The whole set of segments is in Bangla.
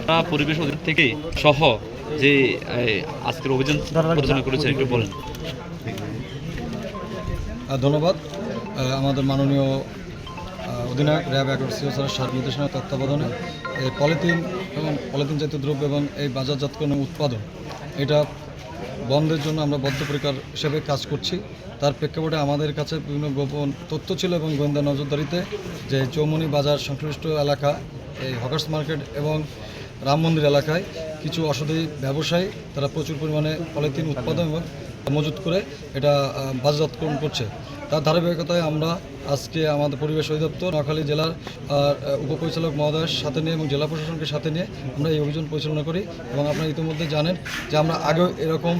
আপনারা পরিবেশ অধিদপ্তর থেকে সহ যে আজকের অভিযান পরিচালনা করেছেন একটু বলেন। ধন্যবাদ। আমাদের মাননীয় অধিনায়ক র্যাব এগারো সিও স্যারের সাত নির্দেশনার তত্ত্বাবধানে এই পলিথিন এবং পলিথিন জাতীয় দ্রব্য এবং এই বাজারজাতকরণ উৎপাদন এটা বন্ধের জন্য আমরা বদ্ধপরিকার হিসেবে কাজ করছি। তার প্রেক্ষাপটে আমাদের কাছে বিভিন্ন গোপন তথ্য ছিল এবং গোয়েন্দা নজরদারিতে যে চৌমনি বাজার সংশ্লিষ্ট এলাকা এই হকার্স মার্কেট এবং রাম মন্দির এলাকায় কিছু অসাধু ব্যবসায়ী, তারা প্রচুর পরিমাণে পলিথিন উৎপাদন এবং মজুত করে এটা বাজারজাতকরণ করছে। তার ধারাবাহিকতায় আমরা আজকে আমাদের পরিবেশ অধিদপ্তর নোয়াখালী জেলার উপপরিচালক মহোদয়ের সাথে নিয়ে এবং জেলা প্রশাসনকে সাথে নিয়ে আমরা এই অভিযান পরিচালনা করি এবং আপনারা ইতিমধ্যে জানেন যে আমরা আগেও এরকম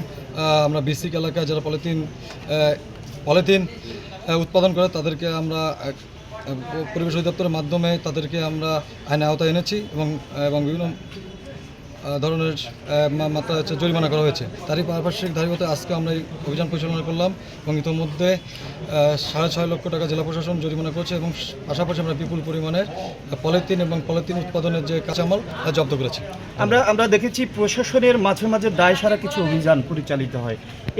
আমরা বেসিক এলাকায় যারা পলিথিন পলিথিন উৎপাদন করে তাদেরকে আমরা পরিবেশ অধিদপ্তরের মাধ্যমে তাদেরকে আমরা আইনে আওতায় এনেছি এবং এবং বিভিন্ন ধরনের মাত্রা হচ্ছে জরিমানা করা হয়েছে। তারই পারিপার্শ্বিক ধারিগত আজকে আমরা এই অভিযান পরিচালনা করলাম এবং ইতিমধ্যে সাড়ে ছয় লক্ষ টাকা জেলা প্রশাসন জরিমানা করছে এবং পাশাপাশি আমরা বিপুল পরিমাণের পলিথিন এবং পলিথিন উৎপাদনের যে কাঁচামাল, তা জব্দ করেছি। আমরা আমরা দেখেছি প্রশাসনের মাঝে মাঝে দায় সারা কিছু অভিযান পরিচালিত হয়।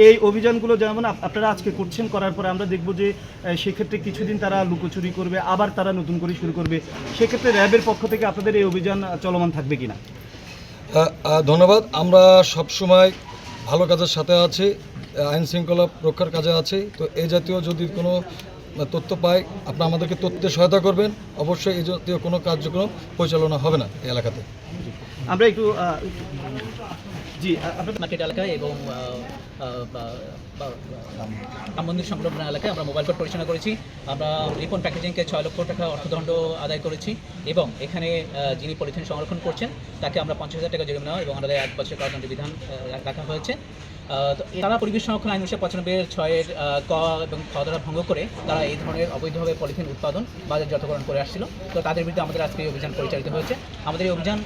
এই অভিযানগুলো যেমন আপনারা আজকে করছেন, করার পরে আমরা দেখব যে সেক্ষেত্রে কিছুদিন তারা লুকোচুরি করবে, আবার তারা নতুন করে শুরু করবে। সেক্ষেত্রে র্যাবের পক্ষ থেকে আপনাদের এই অভিযান চলমান থাকবে কিনা? ধন্যবাদ। আমরা সবসময় ভালো কাজের সাথে আছি, আইন শৃঙ্খলা রক্ষার কাজে আছি। তো এই জাতীয় যদি কোনো তথ্য পাই, আপনারা আমাদেরকে তথ্যে সহায়তা করবেন। অবশ্যই এই জাতীয় কোনো কার্যক্রম পরিচালনা হবে না এই এলাকাতে। আমরা একটু জি আ- আপনাদের মার্কেট এলাকায় এবং আহ, আহ, বা- বা- রাম মন্দির সংলগ্ন এলাকায় আমরা মোবাইল কোড পরিচালনা করেছি। আমরা রিপন প্যাকেজিংকে ছয় লক্ষ টাকা অর্থদণ্ড আদায় করেছি এবং এখানে যিনি পলিথিন সংরক্ষণ করছেন তাকে আমরা পঞ্চাশ হাজার টাকা জরিমানা এবং আমাদের এক বছর কারাদণ্ড বিধান রাখা হয়েছে। তারা পরিবেশ সংরক্ষণ আইন উনিশশো পঁচানব্বই ছয়ের ক এবং খ দ্বারা ভঙ্গ করে তারা এই ধরনের অবৈধভাবে পলিথিন উৎপাদন বাজার বাজারজাতকরণ করে আসছিল। তো তাদের বিরুদ্ধে আমাদের আজকে এই অভিযান পরিচালিত হয়েছে। আমাদের এই অভিযান